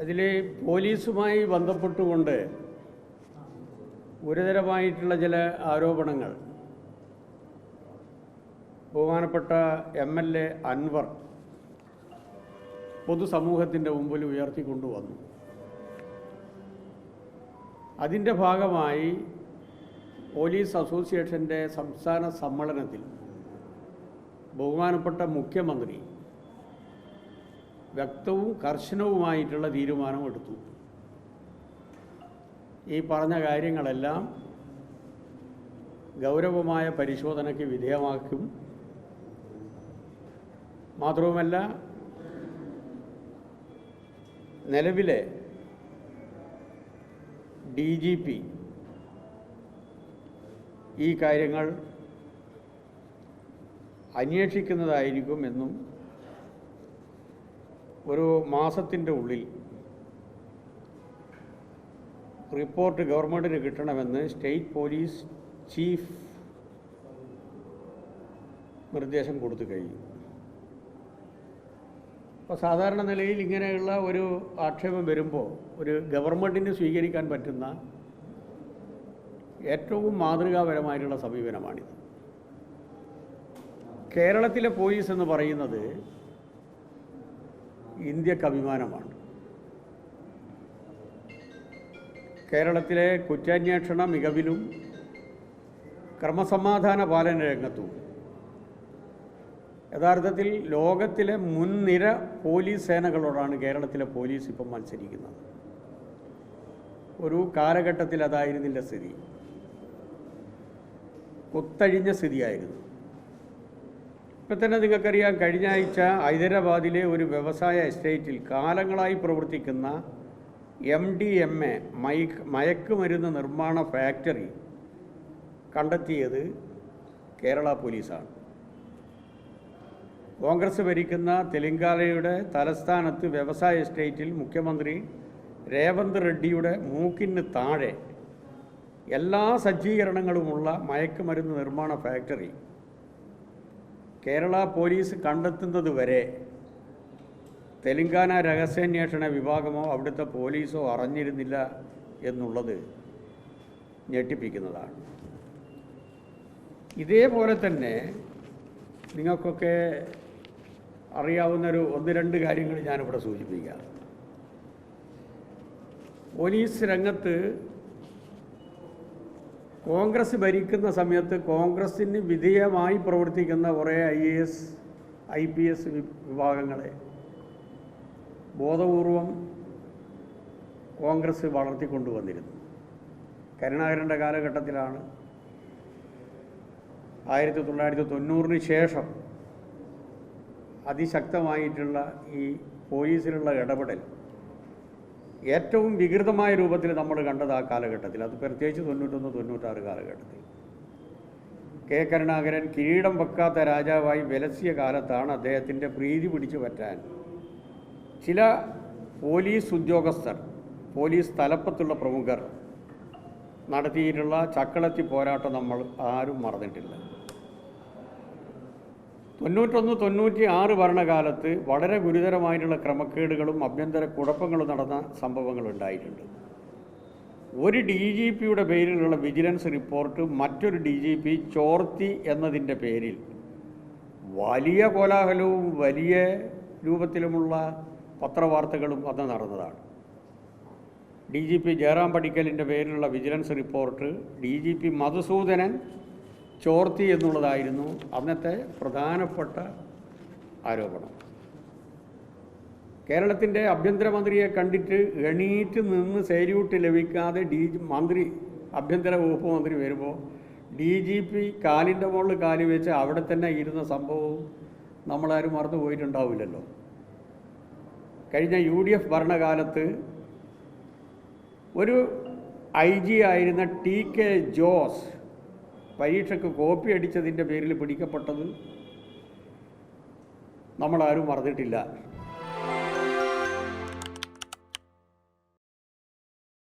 അതിൽ പോലീസുമായി ബന്ധപ്പെട്ടുകൊണ്ട് ഗുരുതരമായിട്ടുള്ള ചില ആരോപണങ്ങൾ. ബഹുമാനപ്പെട്ട എം എൽ എ അൻവർ പൊതുസമൂഹത്തിന്റെ മുമ്പിൽ ഉയർത്തിക്കൊണ്ടുവന്നു. അതിന്റെ ഭാഗമായി പോലീസ് അസോസിയേഷന്റെ സംസ്ഥാന സമ്മേളനത്തിൽ ബഹുമാനപ്പെട്ട മുഖ്യമന്ത്രി വ്യക്തവും കർശനവുമായിട്ടുള്ള തീരുമാനം എടുത്തു. ഈ പറഞ്ഞ കാര്യങ്ങളെല്ലാം ഗൗരവമായ പരിശോധനയ്ക്ക് വിധേയമാക്കും. മാത്രവുമല്ല നിലവിലെ ഡി ജി പി ഈ കാര്യങ്ങൾ അന്വേഷിക്കുന്നതായിരിക്കും എന്നും ഒരു മാസത്തിന്റെ ഉള്ളിൽ റിപ്പോർട്ട് ഗവൺമെന്റിന് കിട്ടണമെന്ന് സ്റ്റേറ്റ് പോലീസ് ചീഫ് നിർദ്ദേശം കൊടുത്തു കഴിഞ്ഞു. അപ്പോൾ സാധാരണ നിലയിൽ ഇങ്ങനെയുള്ള ഒരു ആക്ഷേപം വരുമ്പോൾ ഒരു ഗവൺമെന്റിന് സ്വീകരിക്കാൻ പറ്റുന്ന ഏറ്റവും മാതൃകാപരമായിട്ടുള്ള സമീപനമാണിത്. കേരളത്തിലെ പോലീസ് എന്ന് പറയുന്നത് ഇന്ത്യയ്ക്ക് അഭിമാനമാണ്. കേരളത്തിലെ കുറ്റാന്വേഷണ മികവിലും ക്രമസമാധാന പാലന രംഗത്തും യഥാർത്ഥത്തിൽ ലോകത്തിലെ മുൻനിര പോലീസ് സേനകളോടാണ് കേരളത്തിലെ പോലീസ് ഇപ്പം മത്സരിക്കുന്നത്. ഒരു കാലഘട്ടത്തിൽ അതായിരുന്നില്ല സ്ഥിതി. കുത്തഴിഞ്ഞ സ്ഥിതിയായിരുന്നു. ഇപ്പം തന്നെ നിങ്ങൾക്കറിയാം കഴിഞ്ഞ ആഴ്ച ഹൈദരാബാദിലെ ഒരു വ്യവസായ എസ്റ്റേറ്റിൽ കാലങ്ങളായി പ്രവർത്തിക്കുന്ന എം ഡി എം എ മയക്ക് മയക്കുമരുന്ന് നിർമ്മാണ ഫാക്ടറി കണ്ടെത്തിയത് കേരള പോലീസാണ്. കോൺഗ്രസ് ഭരിക്കുന്ന തെലങ്കാനയുടെ തലസ്ഥാനത്ത് വ്യവസായ എസ്റ്റേറ്റിൽ മുഖ്യമന്ത്രി രേവന്ത് റെഡ്ഡിയുടെ മൂക്കിന് താഴെ എല്ലാ സജ്ജീകരണങ്ങളുമുള്ള മയക്കുമരുന്ന് നിർമ്മാണ ഫാക്ടറി കേരള പോലീസ് കണ്ടെത്തുന്നത് വരെ തെലങ്കാന രഹസ്യാന്വേഷണ വിഭാഗമോ അവിടുത്തെ പോലീസോ അറിഞ്ഞിരുന്നില്ല എന്നുള്ളത് ഞെട്ടിപ്പിക്കുന്നതാണ്. ഇതേപോലെ തന്നെ നിങ്ങൾക്കൊക്കെ അറിയാവുന്നൊരു ഒന്ന് രണ്ട് കാര്യങ്ങൾ ഞാനിവിടെ സൂചിപ്പിക്കാം. പോലീസ് രംഗത്ത് കോൺഗ്രസ് ഭരിക്കുന്ന സമയത്ത് കോൺഗ്രസിന് വിധേയമായി പ്രവർത്തിക്കുന്ന കുറേ I A S I P S വിഭാഗങ്ങളെ ബോധപൂർവം കോൺഗ്രസ് വളർത്തിക്കൊണ്ടുവന്നിരുന്നു. കരുണാകരന്റെ കാലഘട്ടത്തിലാണ് ആയിരത്തി തൊള്ളായിരത്തി തൊണ്ണൂറിന് ശേഷം അതിശക്തമായിട്ടുള്ള ഈ പോലീസിലുള്ള ഇടപെടൽ ഏറ്റവും വികൃതമായ രൂപത്തിൽ നമ്മൾ കണ്ടത് ആ കാലഘട്ടത്തിൽ. അത് പ്രത്യേകിച്ച് തൊണ്ണൂറ്റൊന്ന് തൊണ്ണൂറ്റാറ് കാലഘട്ടത്തിൽ. കെ. കരുണാകരൻ കിരീടം വെക്കാത്ത രാജാവായി വിലസിയ കാലത്താണ് അദ്ദേഹത്തിന്റെ പ്രീതി പിടിച്ചു പറ്റാൻ. ചില പോലീസ് ഉദ്യോഗസ്ഥർ പോലീസ് തലപ്പത്തുള്ള പ്രമുഖർ നടത്തിയിട്ടുള്ള ചക്കളത്തി പോരാട്ടം നമ്മൾ ആരും മറന്നിട്ടില്ല. തൊണ്ണൂറ്റൊന്ന് തൊണ്ണൂറ്റി ആറ് ഭരണകാലത്ത് വളരെ ഗുരുതരമായിട്ടുള്ള ക്രമക്കേടുകളും ആഭ്യന്തര കുഴപ്പങ്ങളും നടന്ന സംഭവങ്ങളുണ്ടായിട്ടുണ്ട്. ഒരു ഡി ജി പിയുടെ പേരിലുള്ള വിജിലൻസ് റിപ്പോർട്ട് മറ്റൊരു ഡി ജി പി ചോർത്തി എന്നതിന്റെ പേരിൽ വലിയ കോലാഹലവും വലിയ രൂപത്തിലുമുള്ള പത്രവാർത്തകളും അന്ന് നടന്നതാണ്. ഡി ജി പി ജയറാം പടിക്കലിന്റെ പേരിലുള്ള vigilance report D G P Madhusudanan ചോർത്തി എന്നുള്ളതായിരുന്നു അന്നത്തെ പ്രധാനപ്പെട്ട ആരോപണം. കേരളത്തിന്റെ ആഭ്യന്തരമന്ത്രിയെ കണ്ടിട്ട് എണീറ്റ് നിന്ന് സേല്യൂട്ട് ലഭിക്കാതെ ഡി മന്ത്രി ആഭ്യന്തര വകുപ്പ് മന്ത്രി വരുമ്പോൾ ഡി ജി പി കാലിന്റെ മുകളിൽ കാലി വെച്ച് അവിടെ തന്നെ ഇരുന്ന സംഭവവും നമ്മളാരും മറന്നു പോയിട്ടുണ്ടാവില്ലല്ലോ. കഴിഞ്ഞ യു ഡി എഫ് ഭരണകാലത്ത് ഒരു ഐ ജി ആയിരുന്ന ടി കെ ജോസ് പരീക്ഷയ്ക്ക് കോപ്പി അടിച്ചതിന്റെ പേരിൽ പിടിക്കപ്പെട്ടത് നമ്മളാരും മറന്നിട്ടില്ല.